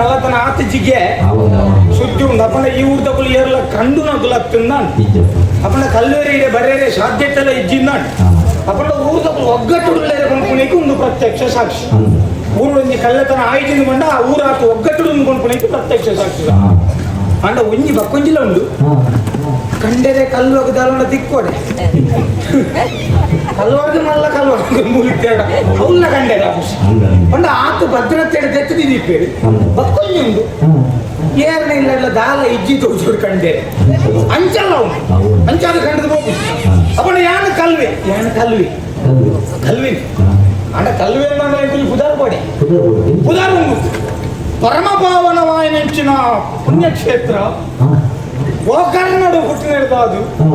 ಕಳ್ಳತನ ಆತ ಜಿಗ್ಗೆ ಸುತ್ತಿ ಸುದ್ದಿ ಉಂಡು ಅಪ್ಪನ ಈ ಊರ್ದಕ್ಕೂ ಏರ್ಲ ಕಂಡು ನಗುಲತ್ತಿಂದಾನ್ ಅಪ್ಪನ ಕಲ್ಲೇರಿ ಇದೆ ಬರೇರೆ ಸಾಧ್ಯತೆ ಎಲ್ಲ ಇಜ್ಜಿಂದಾನ್. ಅಪ್ಪನ ಊರ್ದಕ್ಕೂ ಒಗ್ಗಟ್ಟುಳ್ಳೇ ಕೊಂಡ್ಕೊಳಿಕ್ಕೆ ಒಂದು ಪ್ರತ್ಯಕ್ಷ ಸಾಕ್ಷಿ. ಊರು ಕಳ್ಳತನ ಆಯ್ದಿಂದ ಬಂಡ ಆ ಊರ ಆತ ಒಗ್ಗಟ್ಟು ಕೊಂಡ್ಕೊಳಿಕ್ಕೆ ಪ್ರತ್ಯಕ್ಷ ಸಾಕ್ಷಿ. ಅಂಡ ಒಂಜಿ ಬಕ್ಕೊಂಜಿಲ ಉಂಡು. ಕಂಡೆರೆ ಕಲ್ಲು ದಾಲಂಡ ತಿಕ್ಕೋಡೆ ಕಲ್ವರ್ಗ ಮಲ್ಲ ಕಲ್ವರ್ಗ ಮುಳಿತೇಡ ಅವಲ್ಲ ಕಂಡೆರ ಅಂಡ ಪಂಡ ಆತು ಭದ್ರತೆ ತೆತ್ತದಿ ಹೌದು. ಬಕ್ಕೊಂಜಿ ಉಂಡು. ಏರ್ನ ಇಲ್ಲ ದಾಲ ಇಜ್ಜಿ ತೋಜೋಡು ಕಂಡೆ. ಅಂಚಲ್ಲ ಉಂಡು. ಅಂಚಾದ ಕಂಡದ ಹೋಗು. ಹಾ. ಯಾನ ಕಲ್ವೆ? ಯಾನ ಕಲ್ವಿ? ಕಲ್ವಿ. ಅಂಡ ಕಲ್ವೆ ಅಂದ್ರೆ ಬುಧಾರ್ ಕೋಡೆ ಕುದುರೆ ಕೊಡು. ಬುಧಾರ್ ಒಂದು ಪರಮ ಪಾವನವಾಯ ನೆಂಚಿನ ಪುಣ್ಯಕ್ಷೇತ್ರ ಹಾ ಗೋಕರ್ಣಡು ಹುಟ್ಟಿನಿಡ್ದ ಅದು ಹಾ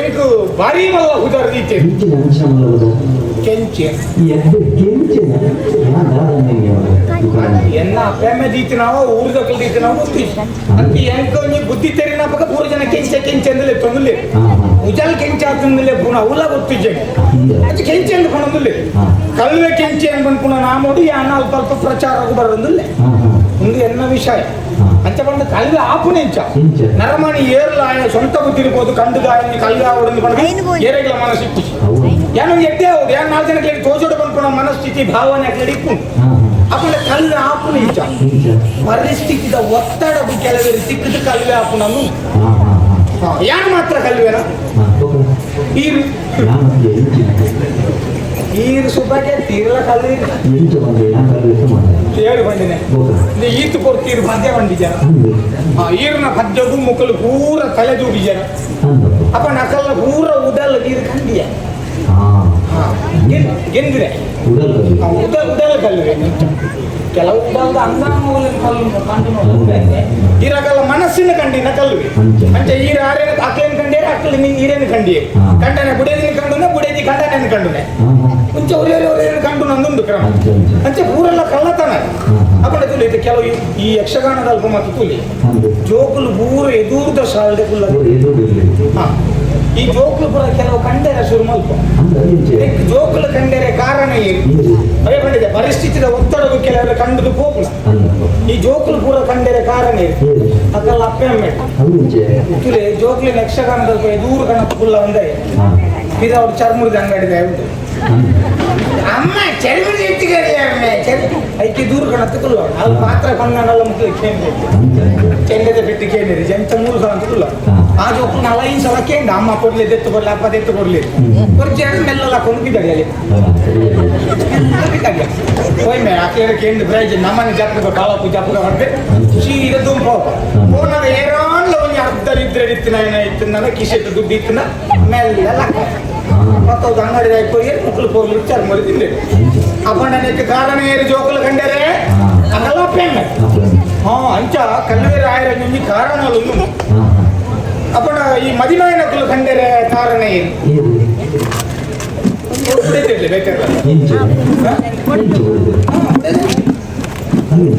ಎಂಕು ಭಾರಿ ಮಲ್ಲ ಹುದರ್ ರೀತಿ ಕೆಂಚಿನ ಅಂಶ ಮಲ್ಲವದು ಕೆಂಚೆ ಎರಡು ಕೆಂಚಿನ ಹಾ ದಾದನಿಗೆ ಅವರ ಎನ್ನ ಅಪ್ಪೆಮ್ಮೆ ದೀತಿ ನಾವು ಊರ್ದ ಕಲ್ದೀತಿ ನಾವು ಗೊತ್ತಿ ಅಂತ ಎಂಕ ಬುದ್ಧಿ ತೆರಿನ ಪಕ್ಕ ಮೂರು ಜನ ಕೆಂಚೆ ಕೆಂಚ ಅಂದಲೆ ತೊಂದಲೆ. ಉಜಲ್ ಕೆಂಚೆ ಆತಂದಲೆ ಪುಣ ಅವಲ ಗೊತ್ತಿಜ್ಜೆ. ಅದು ಕೆಂಚ ಅಂದ್ ಕಲ್ವೆ ಕೆಂಚೆ ಅಂದ್ ಪುಣ ನಾಮೋಡಿ ಯಾನ ಅಲ್ಪ ಅಲ್ಪ ಪ್ರಚಾರ ಹಾ ಒಂದು ಎನ್ನ ವಿಷಯ. ಅಂತ ಅಂಚ ಬಂದ ಕಲ್ವೆ ಆಪುನೆ ಇಂಚ. ನರಮಣಿ ಏರ್ಲ ಆಯ ಸ್ವಂತ ಬುದ್ಧಿರ್ಬೋದು ಕಂಡು ಗಾಯನಿ ಕಲ್ವೆ ಆವಡನ್ನು ಬಂದು ಏರೆಗಳ ಮನಸ್ಸಿತ್ತು ಹೌದು. ಏನೋ ಎದ್ದೆ ಹೌದು ಯಾರು ನಾಲ್ಕು ಜನಕ್ಕೆ ತೋಜೋಡು ಬಂದ್ಕೊಂಡು ಮನಸ್ಥಿತಿ ಭಾವನೆ ಅಕ್ಲಡಿ ಇಪ್ಪು ಅಪ್ಪನ ಕಲ್ವೆ ಆಪುನ ಕೆಂಚ ಪರಿಸ್ಥಿತಿದ ಒತ್ತಡ ಕೆಲವೇ ಸಿಕ್ಕಿದ ಕಲ್ವೆ ಆಪುನನ್ನು ಯಾರು ಮಾತ್ರ ಕಲ್ವೆನ ಈರು. ಈರು ಸುಬ್ಬಕ್ಕೆ ತೀರಲ ಕಲ್ವೆ ಹೇಳಿ ಬಂದಿನಿ. ಈತು ಕೊಡ್ತೀರು ಮಧ್ಯ ಬಂದಿದ್ದಾರ ಹಂಗೆ ಈರಿನ ಪದ್ಯಗೂ ಮುಕ್ಕಲು ಪೂರ ತಲೆ ದೂಡಿದ್ದಾರ ಹಂಗಪ್ಪ ಅಪ್ಪ ನಕಲ್ಲ ಪೂರ ಉದಲ್ಲ ನೀರು ಕಂಡಿಯ? ಗೆಂದ್ರೆ ಉಡಲ್ ಕಲಿ ಉದ ಉಡಲ್ ಕಲ್ವೆ ಕೆಲವು ಉಡಲ್ದ ಅಂಗ ಮೂಲ ಕಲ್ಲು. ಇರಾಗಲ್ಲ ಮನಸ್ಸಿನ ಕಂಡಿನ ಕಲ್ವಿ ಅಂಚೆ. ಈರ ಆರೇನ ಅಕ್ಲೇನ್ ಕಂಡೇರ ಅಕ್ಲಿ ನೀನ್ ಈರೇನು ಕಂಡಿ ಹಾ. ಕಂಡನೆ ಬುಡೇದಿನ ಕಂಡುನೆ ಬುಡೇದಿ ಕಂಡನೆ. ಕಂಡುನೆ ಮುಂಚೆ ಒರೇ ಒರೇ ಕಂಡು ನಂದುಂಡು ಕ್ರಮ. ಅಂಚೆ ಊರೆಲ್ಲ ಕಳ್ಳತನ ಹಾ ತುಲಿ ಇದು ಕೆಲವು ಈ- ಯಕ್ಷಗಾನದ ಅಲ್ಪ ಮತ್ತು ತುಲಿ. ಜೋಕುಲು ಪೂರ ಎದುರ್ದ ಸಾಲ್ದೆ ಕುಲ್ಲ. ಹಾ. ಈ ಜೋಕ್ಲು ಪೂರ ಕೆಲವು ಕಂಡೆರ ಶುರು ಮಲ್ಪ ಇದಕ್ಕೆ ಜೋಕುಲು ಕಂಡೆರೆ ಕಾರಣ ಏನು? ಅವೇ ಬಂದಿದೆ. ಪರಿಸ್ಥಿತಿದ ಒತ್ತಡವು ಕೆಲವರು ಕಂಡುದು ಹಂಗಪ್ಪ ಈ ಜೋಕುಲು ಪೂರ ಕಂಡೆರೆ ಕಾರಣ ಏನು? ಅದೆಲ್ಲ ಅಪ್ಪೆ ಅಮ್ಮೆ ಜೋಕ್ಲಿನ ಯಕ್ಷಗಾನದ ದೂರ ಕಣ ಕುಲ್ಲ ಒಂದೇ ಇದು ಅವ್ರು ಚರ್ಮುರದ ಅಂಗಡಿ ಉಂಟು. ಅಮ್ಮ ಚರ್ಮುರದ ಎತ್ತಿಗಡಿ ಅಮ್ಮೆ ದೂರ ಕಣ ಕುಲ್ಲ ಅಲ್ಲಿ ಪಾತ್ರ ಕೊಂಡನೆಲ್ಲ ಮುಖ್ಯ ಕೇಂದ್ರ ಹಂಗೆ ಚೆಂಡದ ಬಿಟ್ಟು ಕೇಳಿರಿ ಜಂತ ಮೂರು ಸಲ ಅಂತ ಕುಲ್ಲ ಹಾ. ಆ ಜೋಕು ನಲ ಐದು ಸಲ ಕೇಂದ್ರ ಅಮ್ಮ ಕೊಡ್ಲಿ ಎತ್ತು ಕೊಡ್ಲಿ ಅಪ್ಪ ಎತ್ತು ಕೊಡ್ಲಿ. ಕೊರ್ಚಿ ಮೆಲ್ಲ ಕೊಂಡ್ಬಿದ್ದಾಳೆ ಅಲ್ಲಿ. ಹಾ ಸರಿ ಹೋಯ್ ಮೇ ಆಕೆ ಕೇಂದ್ರ ಪ್ರೈಜ್ ನಮ್ಮನೆ ಜಾತ್ರೆ ಕಾಲ ಪೂಜಾ ಪೂಜ ಮಾಡ್ದೆ ಸೀದ ದುಂಪ ಫೋನಾಗ ಏರಾನ್ಲ ಒಂಜಿ ಅರ್ಧ ಇದ್ರೆ ಇತ್ತಿನ ಏನ ಇತ್ತಿನ ಕಿಶೆಟ್ ದುಡ್ಡು ಇತ್ತು ಮೆಲ್ಲ ಮತ್ತೊಂದು ಅಂಗಡಿ ಹೋಗಿ ಮುಕ್ಕಳು ಹೋಗ್ಲಿ ವಿಚಾರ ಮಾಡಿ ತಿಂದೆ ಅಂಚೆ ಅಪ್ಪಣ್ಣನಕ್ಕೆ ಕಾರಣ ಏರಿ ಜೋಕಲು ಕಂಡರೆ ಹಾ. ಅಗಲ ಪೆಣ್ಣ ಅಪ್ಪ ಹಾ ಅಂಚ ಕಲ್ವೇರಿ ಆಯ್ರ ಒಂಜಿ ಕಾರಣ ಒಂದು ಹಾ ಹಾ ಅಪ್ಪಣ ಈ ಮದಿನಾಯನಕ್ಕಲು ಕಂಡರೆ ಕಾರಣ ಏನು ಹೇಳಿ ಬಿಡೈತಿರ್ಲಿ ಬೇಕಾದ್ರೆ ಎಂಚೆ ಎಂಚೆ ಹೊಡೆದು ಹಂಗೆ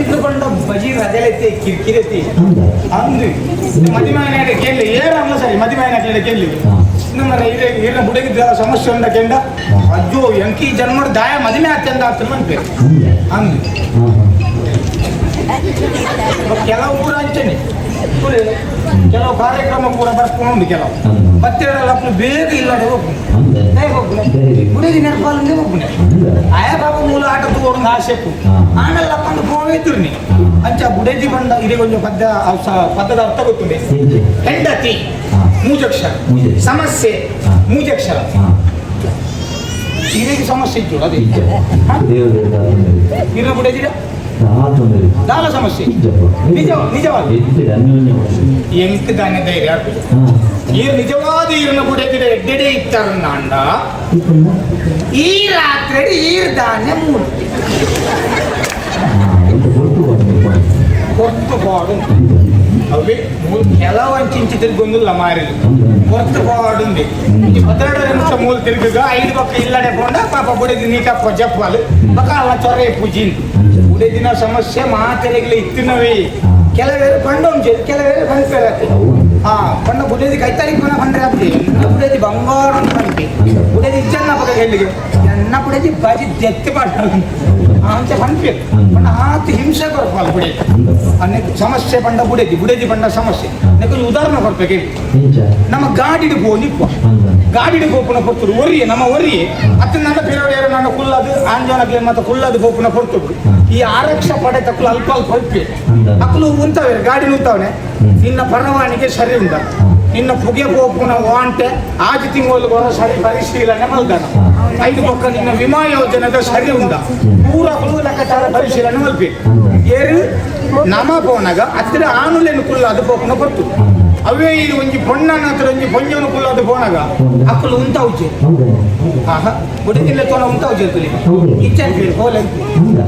ಇಟ್ಕೊಂಡ ಬಜಿ ರಜಲೆತ್ತಿ ಕಿರಿಕಿರೆತ್ತಿ ಹಂಗೆ ಅಂದು ಮದಿಮಾಯನ ಕೇಳಿ ಏನಲ್ಲ ಸರಿ ಮದಿಮಾಯನ ಕೇಳಿ ಕೇಳಿ ಹಾ ನಮ್ಮ ಹಿರಿಯ ಹಿರಿಯ ಬುಡಗಿದ್ದ ಸಮಸ್ಯೆ ಉಂಡ ಕೆಂಡ. ಅಜ್ಜೋ, ಎಂಕಿ ಜನ್ಮದ ದಾಯ ಮದುವೆ ಅತ್ಯಂತ ಆಗ್ತದೆ ಅಂತ ಅಂದು ಕೆಲವು ಊರ ಅಂಚನೆ. ಕೆಲವು ಕಾರ್ಯಕ್ರಮ ಕೂಡ ಬರ್ಕೊಂಡು ಕೆಲವು. ಮತ್ತೆರಡಲ್ಲ ಬೇಗ ಇಲ್ಲ ಹೋಗ್ತೀನಿ ಹಂಗೆ ಹೇಗೆ ಹೋಗ್ತೀನಿ ಬೇರೆ ಬುಡಗಿ ನೆನಪಾಲಂಗೆ ಹೋಗ್ತೀನಿ ಹಂಗೆ ಆಯ ಬಾಬು ಮೂಲ ಆಟ ತಗೊಂಡು ಆಸೆಪ್ಪು ಹಾ. ಆನೆಲ್ಲ ಫೋನ್ ನೀ ಅಂಚ ಬುಡೇಜಿ ಬಂದ, ಇದೇ ಕೊಂಚ ಪದ್ಯ ಪದದ ಅರ್ಥ ಗೊತ್ತಿದೆ ಹೆಂಡತಿ. ಮೂಜಕ್ಷರ. ಸಮಸ್ಯೆ. ಮೂಜಕ್ಷರ. ಇದಕ್ಕೆ ಸಮಸ್ಯೆ ಇತ್ತು ಅದೇ. ಇರ ದಾಲ ಸಮಸ್ಯೆ. ನಿಜವಾಗಿ ನಿಜ ಮಾಡಿ ಎಂಕ್ ದಾನೆ ಧೈರ್ಯ ಈ ನಿಜವಾದ ಈರಿನ ಬುಡೇಜಿರ ಎಡ್ಡೆಡೆ ಇತ್ತಾರನ್ನ ಅಂಡ ಈ ರಾತ್ರಿ ಈರ್ ಧಾನ್ಯ ಮೂರ್ತಿ ಕೊಟ್ಟು ಬಾಡು. ಅವೇ ಮೂಲ ಎಲ್ಲ ವಂಚಿ ತಿರುಗೊಂದಿಲ್ಲ ಮಾರಿದು ಹೊರತು పోవాడుంది ఈ పదిహేడు నిమిషం మూలు తిరుగుగా ఐదు పక్క ఇల్లడే పోండా పాప బుడిది నీకు అప్ప చెప్పాలి పక్క అలా చొరే పూజింది బుడిదిన సమస్య మా తెలుగులో ఇత్తున్నవి ಕೆಲವೇರು ಪಂಡ ಉಂಚೆ ಕೆಲವೇರು ಪಂಡ ಪೇರತ್ತೆ ಹಾ ಪಂಡ ಬುಡೇದಿ ಕೈತಾರಿಗೆ ಪಂಡ ಪಂಡ ಆಗ್ತದೆ ಬುಡೇದಿ ಬಂಗಾರ ಅಂತ ಬುಡೇದಿ ಇಚ್ಚನ್ನ ಪಕ್ಕ ಗೆಲ್ಲಿಗೆ ಬಾಜಿ ದೆತ್ತಿ ಮಾಡ್ತಾರೆ ಅಂಚ ಪಂಪೆ ಪಂಡ ಆತ ಹಿಂಸೆ ಕೊರಪಾಲ್ ಬುಡೆ ಅಂದಪ್ಪ ಅನ್ನಕ್ಕೆ ಸಮಸ್ಯೆ ಬಂಡ ಬುಡೇದಿ ಬುಡೇದಿ ಬಂಡ ಸಮಸ್ಯೆ. ನೆಕ್ಕು ಉದಾಹರಣೆ ಕೊಡ್ಬೇಕು ನಮ್ಮ ಗಾಡಿಡ್ ಪೋ ನಿಪ್ಪ ಗಾಡಿಡ್ ಗೋಪುನ ಕೊಡ್ತರು ಒರಿಯೆ ನಮ್ಮ ಒರಿಯೆ ಅತ್ತ ನನ್ನ ಬೇರೆ ನನ್ನ ಕುಲ್ಲದು ಆಂಜನಕ್ಕೆ ಮತ್ತೆ ಕುಲ್ಲದು ಗೋಪುನ ಕೊಡ್ತರು ಈ ಆರಕ್ಷ ಪಡೆ ತಕ್ಕಲು ಅಲ್ಪ ಅಲ್ಪ ಹೊಪ್ಪೆ ಅಕ್ಕಲು ಉಂತಾವೆ ಗಾಡಿ ಉಂತಾವನೆ. ನಿನ್ನ ಪರವಾನಿಗೆ ಸರಿ ಉಂಟ. ನಿನ್ನ ಪುಗೆ ಗೋಪುನ ವಾಂಟೆ ಆಜು ತಿಂಗಳು ಬರೋ ಸರಿ ಪರಿಶೀಲನೆ ಮಲ್ದಾನ ಐದು ಪಕ್ಕ ನಿನ್ನ ವಿಮಾ ಯೋಜನೆದ ಸರಿ ಉಂಟ. ಪೂರ ಹುಳು ಲೆಕ್ಕಾಚಾರ ಪರಿಶೀಲನೆ ಮಲ್ಪಿ. ಏರು, ನಮ ಪೋನಾಗ ಹತ್ತಿರ ಆನುಲೆನು ಕುಲ್ಲ ಅದು ಪೋಕನ ಬರ್ತು ಅವೇ ಇದು ಒಂಜಿ ಪೊಣ್ಣನ ಹತ್ರ ಒಂಜಿ ಪೊಂಜನ ಕುಲ್ಲ ಅದು ಪೋನಾಗ. ಅಕ್ಕಲು ಉಂತ ಉಚ್ಚೆ ಹೌದು ಆಹಾ ಬುಡದಿಲ್ಲ ಉಂತ ಉಚ್ಚೆ ತುಲಿ. ಇಚ್ಚನ್ ಇಚ್ಛೆ ಹೋಲೆ. ಅಂದ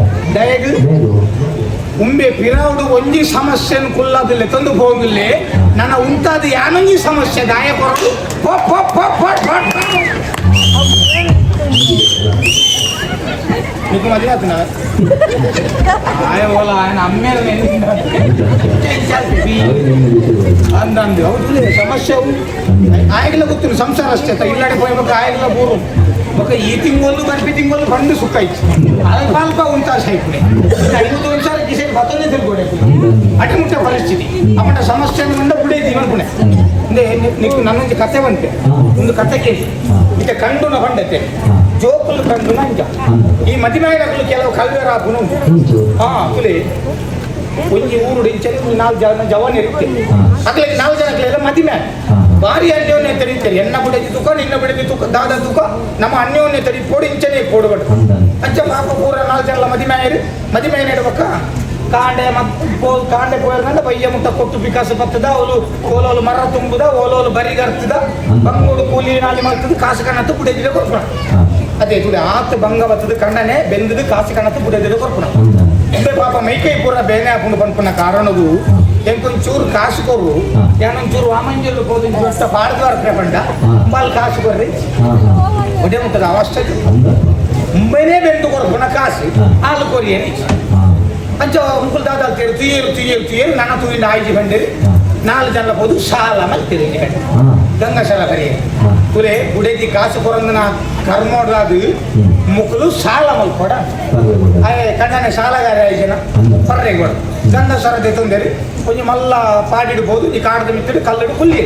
ಉಂಬೆ ಪಿರಾವುಡು ಒಂಜಿ ಸಮಸ್ಯೆನ್ ಕುಲ್ಲದಿಲ್ಲ ತಂದು ಹೋಗಿಲ್ಲೇ. ನನ್ನ ಉಂತಾದ ಯಾನೊಂಜಿ ಸಮಸ್ಯೆ ದಾಯ ಕೊರಡು ಪೊ- ಪೊ- ಪೊ- ಪೊ- ಪೊ. నీకు మధ్య ఆయన వాళ్ళ ఆయన సమస్య ఆయనలో కూర్చుని సంసార ఇల్లాడిపోయే ఒక పూర్వం ఒక ఈ తింగోళ్ళు కనిపి తింగోళ్ళు పండు సుక్కైచ్చు అల్ప అల్ప ఉంటా సైపుడే ఐదు నిమిషాలు కిసే బతలే తిరుగుడే అటువంటి పరిస్థితి అప్పట సమస్య ఉండ ಬಿಡೇದಿ ಅನ್ಕೊಂಡೆ ಅಂದ್ರೆ నీకు ನನ್ನ ಒಂದು ಕತೆ ಬಂತೆ ಒಂದು ಕತೆ ಕೇಳಿ ಮತ್ತೆ ಕಂಡುನ ಬಂಡತೆ ಜೋಕುಲು ಕಂಡುನ ಅಂಜ ಈ ಮದಿನಾಯಕರು ಕೆಲವು ಕಲ್ವೆ ರಾಪುನು ಇಂಚು ಹಾ ತುಲೆ ಒಂಜಿ ಊರು ಡಿಂಚಲಿ ಒಂದು ನಾಲ್ಕು ಜನ ಜವಾನ್ ಇರುತ್ತೆ ಅಕ್ಲಿಗೆ ನಾಲ್ಕು ಜನ ಮದಿಮೆ ಬಾರಿ ಅನ್ಯೋನ್ಯ ತೆರೀತಾರೆ. ಎನ್ನ ಬಿಡದಿ ತುಕ ನಿನ್ನ ಬಿಡದಿ ತುಕ ದಾದ ತುಕ ನಮ್ಮ ಅನ್ಯೋನ್ಯ ತೆರಿ ಪೋಡಿ ಇಂಚನೆ ಪೋಡುಗಡು ಅಂಚ ಪಾಪ ಪೂರ ನಾಲ್ಕು ಜನಲ ಮದಿಮಾಯರು ಮದಿಮಾಯ ನೆಡುವಕ್ಕ ಕಾಂಡೆ ಮತ್ತೆ ಕಾಂಡೆ ಪೋಯರ್ಗಂಡ ಬೈಯ ಮುಟ್ಟ ಕೊಟ್ಟು ಪಿಕಾಸ ಬತ್ತದ ಅವಳು ಓಲೋಲು ಮರ ತುಂಬುದ ಓಲೋಲು ಬರಿಗರ್ತದ ಬಂಗೋಡು ಕೂಲಿ ನಾಲಿ ಮಾಡ್ತದ ಕಾಸು ಕಣ್ಣತ್ತು ಬುಡದಿರ ಕೊಡ್ಪಣ ಅದೇ ತುಡಿ ಆತ ಬಂಗ ಬತ್ತದ ಕಂಡನೆ ಬೆಂದದ ಕಾಸು ಕಣ್ಣತ್ತು ಬುಡದಿರ ಕೊಡ್ಪಣ ಪಾಪ ಮೈಕೈ ಪೂರ ಬೇನೆ ಹಾಕೊಂಡು ಬಂದ್ಕೊಂಡ ಕಾರಣದು ఇంకొంచెం చూరు కాసుకోరు ఏమైనా చూరు వామన్ చెల్లు పోదు చూస్తే భారద్వార ప్రపంట ఉమ్మాలు కాసుకోర్రి ఉదయం ఉంటుంది అవస్థ ఉమ్మైనే పెట్టుకోరు గుణకాసి. వాళ్ళు కొరి అని. మంచిగా ఉంకులు దాదాలు తీరు తీయరు తీయరు తీయరు. నన్న తూయండి ఆయుజండి నాలుగు జన్ల పోదు సాలమని తిరిగి గంగశాల పరి ಕುರೆ ಗುಡೇತಿ ಕಾಸು ಕೊರಂದನ ಕರ್ಮೋಡ್ರಾದ ಮುಕ್ಲು ಸಾಲ ಮಲ್ಕೊಡ ಅಯ್ಯ ಕಣ್ಣ ಸಾಲಗಾರ ಐಜನ ಪರ್ರೆ ಕೊಡ ಗಂಧ ಸರ ತಂದೇರಿ. ಕೊಂಚ ಮಲ್ಲ ಪಾಡಿಡ್ಬೋದು ಈ ಕಾಡದ ಮಿತ್ರ ಕಲ್ಲಡು ಕುಲ್ಲಿ.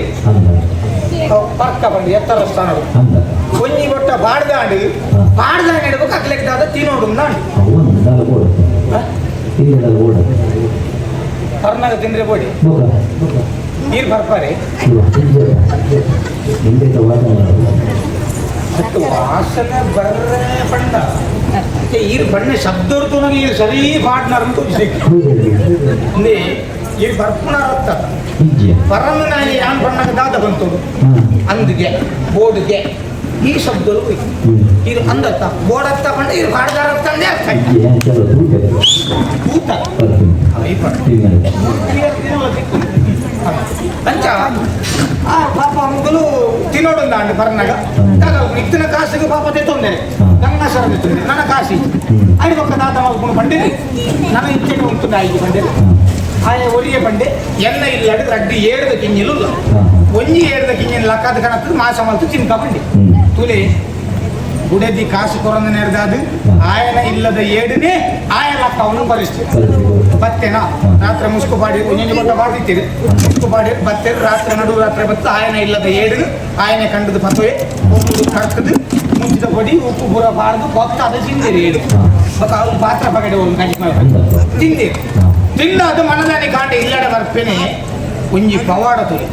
ಪರ್ಕ ಬಂದು ಎತ್ತರ ಸ್ಥಾನ ಕೊಂಚ ಗೊಟ್ಟ ಬಾಡ್ದಾಂಡಿ. ಬಾಡ್ದಾಂಡ್ ಇಡ್ಬೇಕು ಅಕ್ಕ ಲೆಕ್ಕದ ತಿನ್ನೋಡು ಕರ್ನಾಗ ತಿಂದ್ರೆ ಬೋಡಿ ನೀರು ಬರ್ತಾರೆ. ಮತ್ತು ವಾಸನೆ ಬರ್ರೆ ಬಣ್ಣ. ಈರ್ ಬಣ್ಣ ಶಬ್ದೋರ್ತು ನನಗೆ ಈರು ಸರಿ ಪಾಡ್ನಾರಂತೂ ಅಂದ್ರೆ ಈರು ಅರ್ಥ ಪರಮ ನಾನು ಯಾನ್ ಬಣ್ಣ ದಾದ ಬಂತು. ಅಂದಿಗೆ ಬೋರ್ಡ್ಗೆ ಈ ಶಬ್ದಗಳು ಇದು. ಅಂದತ್ತ ಬೋರ್ಡ್ ಹತ್ತ ಬಂದ ಇದು ಬಾಡ್ದಾರತ್ತ ಅಂದೇ ಅರ್ಥ ಆಯ್ತು. ಹಿಂಜೆ ಚಲೋ ತೂಕೆ ಕೂತ ಬರ್ತೀನಿ ಅವ ಈ ಪಡ. ತಿಂಗಳು ಕ್ಲಿಯರ್ ತಿನ್ನಲ್ಲ ಸಿಕ್ಕು. ಅಂಚ ಆ ಪಾಪ ಮಗಲು ತಿನ್ನೋಡು ಅಂದ ಪರ್ನಾಗ ಇತ್ತಿನ ಕಾಸಿಗೆ ಪಾಪ ತೆತ್ತೊಂದೆ ನನ್ನ ಸರ ತೆತ್ತೊಂದೆ ನನ್ನ ಕಾಸಿ ಹ್ಮ್. ಐದು ಪಕ್ಕ ದಾದ ಮಾಡ್ಕೊಂಡು ಬಂದಿರಿ ನನ್ನ ಇಚ್ಛೆಗೆ ಉಂಟು ಐದು ಬಂದಿರಿ ಹಾ ಆಯ ಒಲಿಯ ಬಂಡೆ ಎಲ್ಲ ಇಲ್ಲಿ ಅಡಿದ್ರೆ ಅಡ್ಡಿ ಏಳದ ಕಿಂಜಿಲು ಹಾ ಒಂಜಿ ಏಳದ ಕಿಂಜಿನ ಲಕ್ಕದ ಕಣತ್ತು ಮಾಸ ಮಲ್ತು ಚಿನ್ಕ ಬಂಡಿ ಹ್ಮ್ ತುಲೆ ಗುಡೆದಿ ಕಾಸು ಕೊರಂದ ನೆರೆದಾದು ಆಯನ ಇಲ್ಲದ ಏಡನೆ ಆಯ ಲಕ್ಕವನ್ನು ಪರಿಸ್ಥಿತಿ ಕಲಿಸಿ ಬತ್ತೇನಾ ರಾತ್ರಿ ಮುಸ್ಕು ಪಾಡಿ ಒಂಜೊಂಜಿ ಕೊಟ್ಟ ಬಾಡಿತೀರಿ ಮುಸ್ಕು ಪಾಡಿ ಬತ್ತೇರು ರಾತ್ರಿ ನಡು ರಾತ್ರಿ ಬತ್ತು ಆಯನ ಇಲ್ಲದ ಏಡು ಆಯನ ಕಂಡದು ಪತ್ತುವೆ ಒಂದು ಕರ್ತದು ಮುಂಚಿದ పొడి ಉಪ್ಪು ಬುರ ಬಾರ್ದು ಕೊತ್ತ ಅದು ತಿಂದಿರಿ ಏಡು ఒక ಅವ್ನು ಪಾತ್ರ ಪಗಡೆ ಒಂದು ಕಡಿಮೆ ಅಂದ ತಿಂದಿರಿ ಹಾ ತಿಂದ ಅದು ಮನದಾನಿ ಕಾಂಡೆ ಇಲ್ಲಡೆ ಬರ್ಪೇನೆ ಒಂಜಿ ಪವಾಡ ತುಳಿ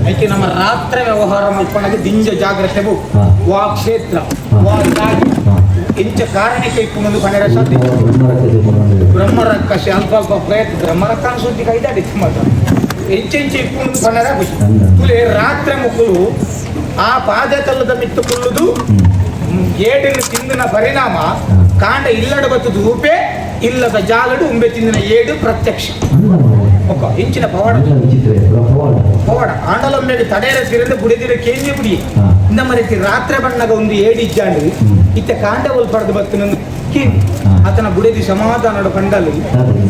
ಅದಕ್ಕೆ ನಮ್ಮ ರಾತ್ರಿ ವ್ಯವಹಾರ ಮಲ್ಕೊಂಡಾಗ ದಿಂಜ ಜಾಗ್ರತೆ ವಾ ಕ್ಷೇತ್ರ. ವಾ ಜಾಗಿ ಇಂಚ ಕಾರಣಕ್ಕೆ ಇಟ್ಕೊಂಡು ಪನೆರ ಸಾಧ್ಯ ಬ್ರಹ್ಮರಕತೆ ಬಂದಿದೆ ಬ್ರಹ್ಮರಕ್ಕ ಅಲ್ಪ ಅಲ್ಪ ಪ್ರಯತ್ನ. ಬ್ರಹ್ಮರಕ್ಕನ ಸುದ್ದಿ ಕೈದಾಡಿ ಮಾತ್ರ. ಹೆಂಚೆಂಚೆ ಇಟ್ಕೊಂಡು ಕಣ್ಣರ ಖುಷಿ. ತುಲೆ ರಾತ್ರಿ ಮುಕ್ಕಲು ಆ ಪಾದ ತಲ್ಲದ ಮಿತ್ತುಕೊಳ್ಳುದು ಏಡಿನ ತಿಂದಿನ ಪರಿಣಾಮ ಕಾಂಡ ಇಲ್ಲಡ ಬತ್ತದು ರೂಪೆ ಇಲ್ಲದ ಜಾಲಡು ಉಂಬೆ ತಿಂದಿನ ಏಡು ಪ್ರತ್ಯಕ್ಷ. ಅಂದ ಮಾರೆ ಒಕ್ಕ ಪವಾಡ. ಆಂಡಲೊಮ್ಮೆಗೆ ತಡೆಯರ ತಿರದು ಬುಡಿದಿರ ಕೇಂದ್ಯ ಬುಡಿ. ನಮ್ಮ ರೀತಿ ರಾತ್ರಿ ಬಣ್ಣಗ ಒಂದು ಏಡಿಜ್ಜಾಂಡು. ಇತ್ತ ಕಾಂಡ ಒಲ್ಪಡ್ದು ಬತ್ತನೊಂದು ಕೇಳಿ ಆತನ ಬುಡಿದಿ ಸಮಾಧಾನಡು ಕಂಡಲು ಸಾಧನೆ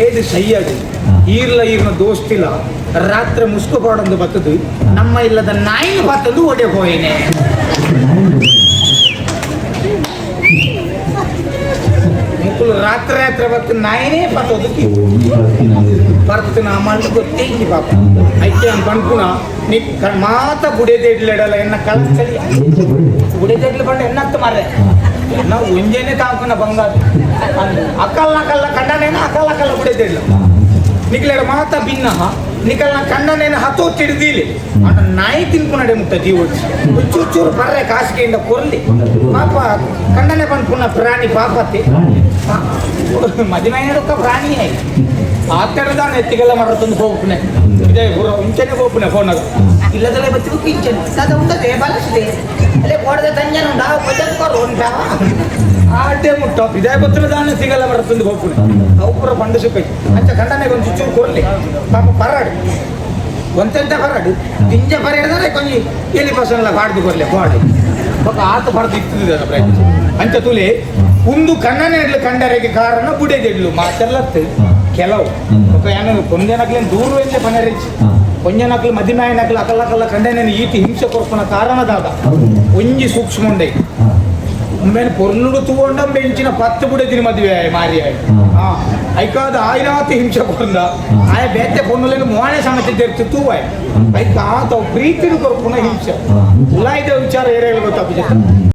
ಏದು ಸೈಯದು. ಈರ್ಲ ಈರ್ನ ದೋಸ್ತಿಲ್ಲ ರಾತ್ರಿ ಮುಸ್ಕು ಪಾಡೊಂದು ಬತ್ತದು. ನಮ್ಮ ಇಲ್ಲದ ನಾಯಿನ ಬತ್ತದು ಒಡೆ ಹೋಯೇನೆ. ಪಾದಯಾತ್ರೆ ಬತ್ತು ನಾಯಿನೇ ಪತ್ತೋದಕ್ಕೆ ಓ ಈ ಕಳ್ಸಿ ನಾವು ಬರ್ತು ನಾ ಮಾಡಿ ಗೊತ್ತೇ ಇಕ್ಕಿ ಪಾಪ ಹೌದು. ಐಕೆ ಅಂತ ಅನ್ಕುಣ ನೀ ಕ- ಮಾತ ಬುಡೆದೇಡ್ಲಿಡಲ್ಲ ಎನ್ನ ಕಳಚಲಿ ಎಂಚ ಬಿಡಿ ಬುಡೆದೇಡ್ಲು ಬಂದು ಎನ್ನತ್ತು ಮಾರ್ರೆ ಹಾಂ ನಾವು ಒಂಜೇನೆ ತಾವುಕನ ಬಂಗಾರ ಅಕ್ಕಲ್ನ ಕಲ್ಲ ಕಂಡನೇನ ಅಕ್ಕಲ್ಲ ಕಲ್ಲ ಬುಡೆದೇಡ್ಲು ಹಾಂ ನಿಕ್ಲೆಡ ಮಾತ ಭಿನ್ನ ನಿಕಲ್ನ ಕಣ್ಣನೇನು ಹತ್ತು ಹಿಡಿದಿಲಿ. ಅಣ್ಣ ನಾಯಿ ತಿನ್ಕೊಂಡೆ ಮುಟ್ಟ ಜೀವ ಚೂರು ಬರ್ರೆ ಕಾಸಿಗೆಯಿಂದ ಕೊರ್ಲಿ. ಪಾಪ ಕಂಡನೆ ಬಂದು ಪುನಃ ಪ್ರಾಣಿ ಪಾಪತ್ತಿ. ಮದುವೆ ಒಕ್ಕ ಪ್ರಾಣಿ ಆಯ್ತು ಆ ಥರದ ಎತ್ತಿಗೆಲ್ಲ ತಂದು ಹೋಗ್ಪುನೆ ಇದೇ ಗುರು ಇಂಚನೆ ಹೋಗ್ಪುನೆ ಫೋನಾಗ ಇಲ್ಲದಲ್ಲೇ ಬಚ್ಚಬೇಕು ಇಂಚನೆ. ಅದು ಉಂಟದೆ ಬಲಸಿದೆ. ಅಲ್ಲೇ ಕೊಡದೆ ತಂಜನ ಉಂಟಾ ಬಜತ್ಕೋರು ಉಂಟಾ ಆಟೆ ಮುಟ್ಟ ಇದೇ ಗೊತ್ತಿರೋ ದಾನ ಸಿಗಲ್ಲ ಬಡ ತಂದು ಹೋಗ್ಕೊಂಡು ಅವು ಪೂರ ಬಂಡ ಸಿಕ್ಕೈ ಅಂಚ ಗಂಡನಿಗೆ ಒಂದು ಚೂರು ಕೊರಲಿ ಪಾಪ ಪರಾಡು. ಒಂತೆಂತ ಪರಾಡು. ತಿಂಜ ಪರ ಹಿಡಿದ್ರೆ ಕೊಂಚ ಎಲ್ಲಿ ಪಸಲ್ಲ ಬಾಡ್ದು ಕೊರಲಿ ಬಾಡು ಪಾಪ ಆತ ಬರ್ದು ಇತ್ತಿದ್ದಾರೆ ಪ್ರಯತ್ನ ಅಂಚ ತುಲಿ ಒಂದು ಕಣ್ಣನೇ ಇಡ್ಲು ಕಂಡರಿಗೆ ಕಾರಣ ಬುಡೇದಿಡ್ಲು. ಮಾತೆಲ್ಲತ್ತು ಕೆಲವು. ಪಾಪ ಏನು ಕೊಂದೇನಾಗ್ಲೇನು ದೂರ ಇಲ್ಲೇ ಬನರಿಚ್ ಕೊಂಜನಾಗ್ಲಿ ಮದಿಮಾಯನಾಗ್ಲಿ ಅಕಲ್ಲ ಅಕಲ್ಲ ಕಂಡನೇನು ಈತಿ ಹಿಂಸೆ ಕೊರ್ಕೊಳ ಕಾರಣದಾದ ಒಂಜಿ ಸೂಕ್ಷ್ಮ ಉಂಡೈ ಹಾಂ ಒಮ್ಮೆನ ಪೊರ್ನುಡು ತೂಗೊಂಡ ಬೆಂಚಿನ ಪತ್ತು ಬುಡೆ ತಿನಿ ಮದುವೆ ಆಯ್ ಮಾರಿ ಆಯ್ ಹಾಂ ಐಕಾದ ಆಯ್ರಾತಿ ಹಿಂಸೆ ಕೊಡ್ದ ಹ್ಮ್. ಆಯ ಬೇತೆ ಪೊನ್ನುಲೇನು ಮೋಣೆ ಸಮಸ್ಯೆ ತೆರ್ತು ತೂವಾಯ್